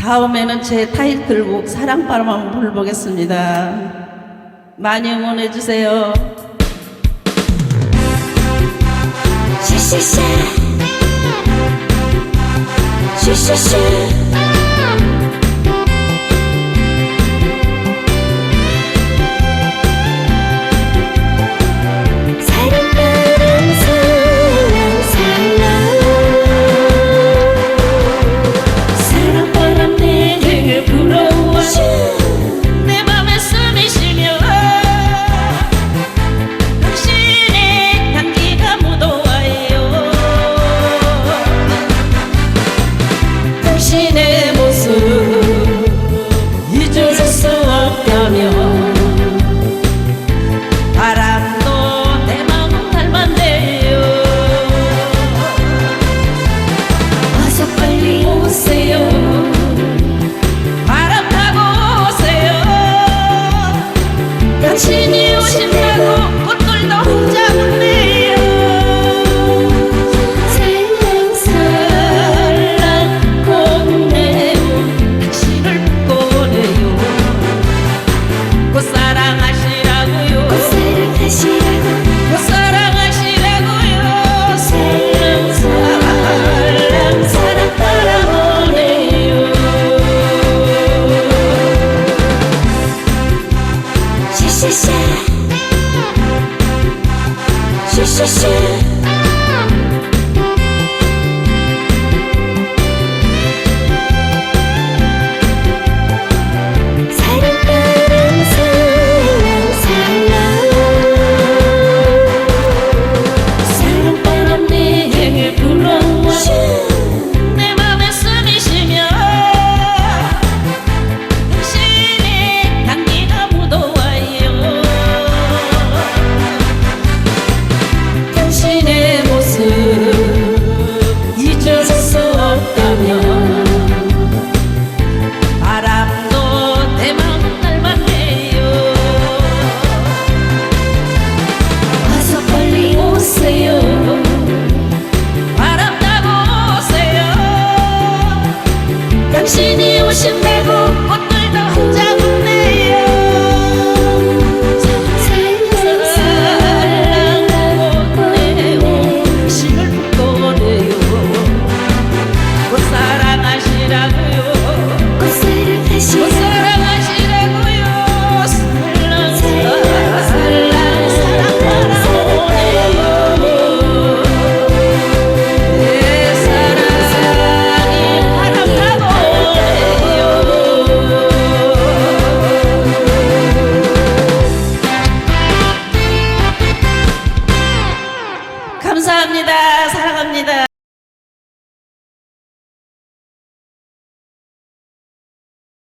다음에는 제 타이틀곡 사랑바람 한번 불보겠습니다. 많이 응원해 주세요. 샤샤샤 샤샤샤 しね。xixi.